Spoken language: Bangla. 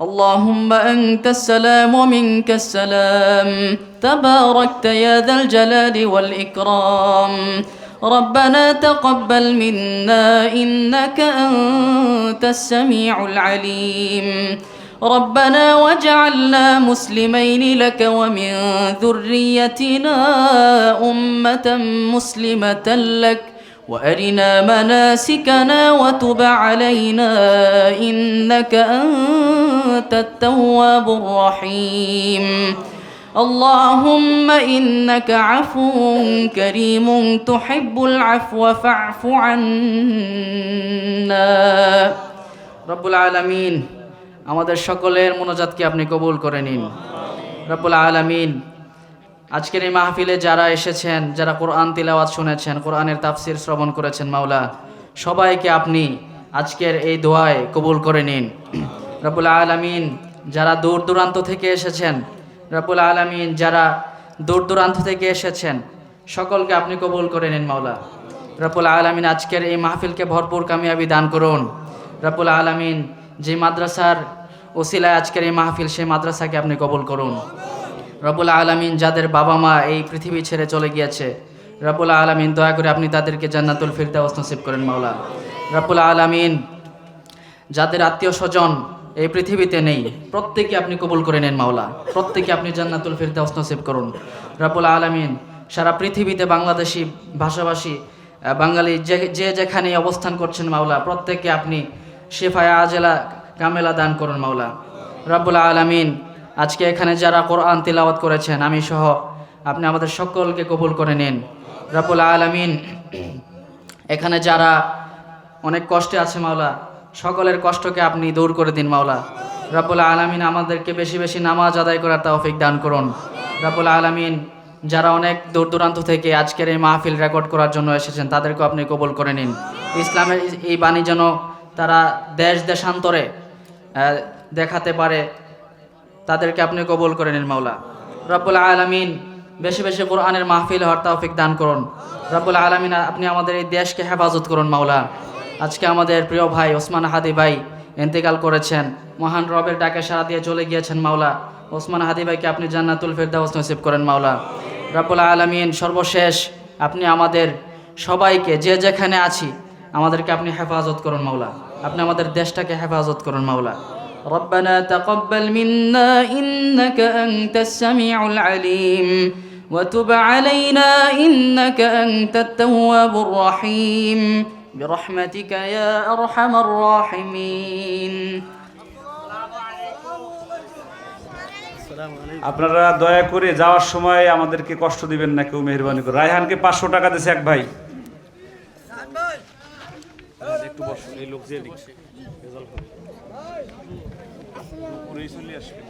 اللهم أنت السلام ومنك السلام. تباركت يا ذا الجلال والإكرام. ربنا تقبل منا إنك أنت السميع العليم. ربنا واجعلنا مسلمين لك ومن ذريتنا أمة مسلمة لك. وارنا مناسكنا وتب علينا انك انت التواب الرحيم اللهم انك عفو كريم تحب العفو فاعف عنا رب العالمين আমাদের সকলের মনোজাতকে আপনি কবুল করে নিন রব্বুল আলামিন আজকের এই মাহফিলে যারা এসেছেন, যারা কোরআন তিলাওয়াত শুনেছেন, কোরআনের তাফসির শ্রবণ করেছেন, মাওলা, সবাইকে আপনি আজকের এই দোয়ায় কবুল করে নিন। রব্বুল আলামিন যারা দূর দূরান্ত থেকে এসেছেন, রব্বুল আলামিন যারা দূর দূরান্ত থেকে এসেছেন, সকলকে আপনি কবুল করে নিন, মাওলা। রব্বুল আলামিন আজকের এই মাহফিলকে ভরপুর কামিয়াবি দান করুন। রব্বুল আলামিন যে মাদ্রাসার ওসিলায় আজকের এই মাহফিল, সেই মাদ্রাসাকে আপনি কবুল করুন। রব্বুল আলমিন যাদের বাবা মা এই পৃথিবী ছেড়ে চলে গিয়েছে, রব্বুল আলমিন দয়া করে আপনি তাদেরকে জান্নাতুল ফিরদাউস নসিব করেন, মাওলা। রব্বুল আলমিন যাদের আত্মীয় স্বজন এই পৃথিবীতে নেই প্রত্যেকে আপনি কবুল করে নেন, মাওলা। প্রত্যেকে আপনি জান্নাতুল ফিরদাউস নসিব করুন। রব্বুল আলমিন সারা পৃথিবীতে বাংলাদেশি ভাষাভাষী বাঙালি যে যে যেখানে অবস্থান করছেন, মাওলা, প্রত্যেককে আপনি শেফায়া আজেলা কামেলা দান করুন, মাওলা। রব্বুল আলমিন আজকে এখানে যারা কোরআন তিলাওয়াত করেছেন, আমি সহ আপনি আমাদের সকলকে কবুল করে নিন। রব্বুল আলমিন, এখানে যারা অনেক কষ্টে আছে মাওলা, সকলের কষ্টকে আপনি দূর করে দিন মাওলা। রব্বুল আলমিন আমাদেরকে বেশি বেশি নামাজ আদায় করার তৌফিক দান করুন। রব্বুল আলমিন, যারা অনেক দূর দূরান্ত থেকে আজকের এই মাহফিল রেকর্ড করার জন্য এসেছেন, তাদেরকেও আপনি কবুল করে নিন। ইসলামের এই বাণী যেন তারা দেশ দেশান্তরে দেখাতে পারে তাদেরকে আপনি কবুল করে নিন, মাওলা। রব্বুল আলমিন, বেশি বেশি কোরআনের মাহফিল হওয়ার তৌফিক দান করুন। রব্বুল আলমিন, আপনি আমাদের এই দেশকে হেফাজত করুন, মাওলা। আজকে আমাদের প্রিয় ভাই ওসমান হাদি ভাই ইন্তেকাল করেছেন। মহান রবের ডাকে সারা দিয়ে চলে গিয়েছেন, মাওলা। ওসমান হাদি ভাইকে আপনি জান্নাতুল ফেরদাউস নসিব করেন, মাওলা। রব্বুল আলমিন, সর্বশেষ আপনি আমাদের সবাইকে, যে যেখানে আছি, আমাদেরকে আপনি হেফাজত করুন, মাওলা। আপনি আমাদের দেশটাকে হেফাজত করুন, মাওলা। ربنا تقبل منا إنك أنت السميع العليم وتب علينا إنك أنت التواب الرحيم برحمتك يا أرحم الراحمين আপনারা দয়া করে যাওয়ার সময় আমাদেরকে কষ্ট দিবেন না কেউ মেহরবানি করে রায়হানকে পাঁচশো টাকা দিয়েছে এক ভাই একটু বসুন এই লোক যে লিখছে উপরেই চলে আসবে